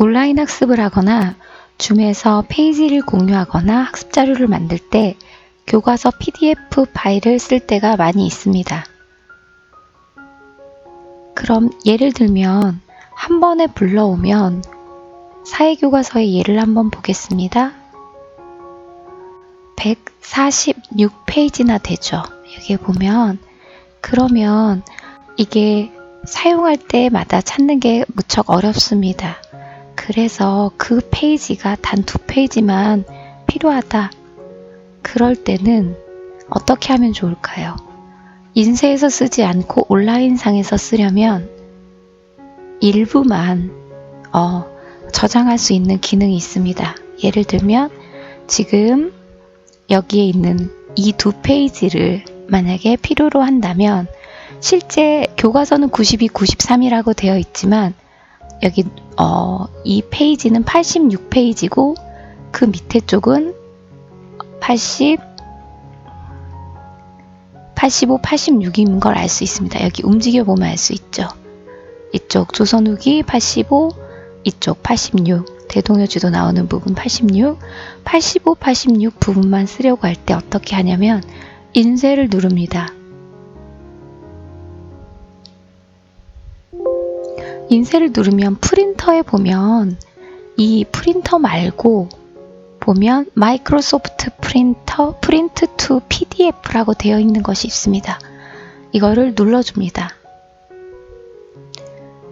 온라인 학습을 하거나 줌에서 페이지를 공유하거나 학습 자료를 만들 때 교과서 PDF 파일을 쓸 때가 많이 있습니다. 그럼 예를 들면 한 번에 불러오면 사회교과서의 예를 한번 보겠습니다. 146페이지나 되죠. 여기에 보면 그러면 이게 사용할 때마다 찾는 게 무척 어렵습니다. 그래서 그 페이지가 단 두 페이지만 필요하다. 그럴 때는 어떻게 하면 좋을까요? 인쇄해서 쓰지 않고 온라인상에서 쓰려면 일부만 어, 저장할 수 있는 기능이 있습니다. 예를 들면 지금 여기에 있는 이 두 페이지를 만약에 필요로 한다면 실제 교과서는 92, 93이라고 되어 있지만 여기 어, 이 페이지는 86페이지고 그 밑에 쪽은 80, 85, 86인 걸 알 수 있습니다. 여기 움직여 보면 알 수 있죠. 이쪽 조선 후기 85, 이쪽 86, 대동여지도 나오는 부분 86, 85, 86 부분만 쓰려고 할 때 어떻게 하냐면 인쇄를 누릅니다. 인쇄를 누르면 프린터에 보면 이 프린터 말고 보면 마이크로소프트 프린터 프린트 투 PDF라고 되어 있는 것이 있습니다. 이거를 눌러줍니다.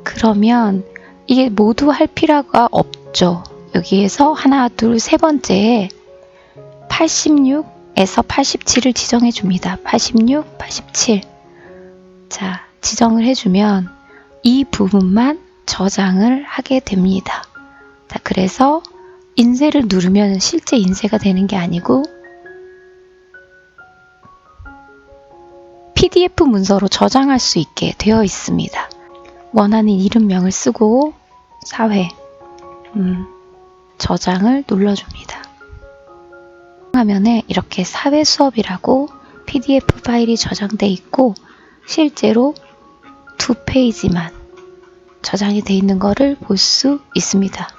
그러면 이게 모두 할 필요가 없죠. 여기에서 하나, 둘, 세 번째에 86에서 87을 지정해 줍니다. 86, 87. 자, 지정을 해주면 이 부분만 저장을 하게 됩니다. 자, 그래서 인쇄를 누르면 실제 인쇄가 되는 게 아니고 PDF 문서로 저장할 수 있게 되어 있습니다. 원하는 이름명을 쓰고 사회 음, 저장을 눌러줍니다. 화면에 이렇게 사회 수업이라고 PDF 파일이 저장돼 있고 실제로 두 페이지만 저장이 돼 있는 것을 볼 수 있습니다.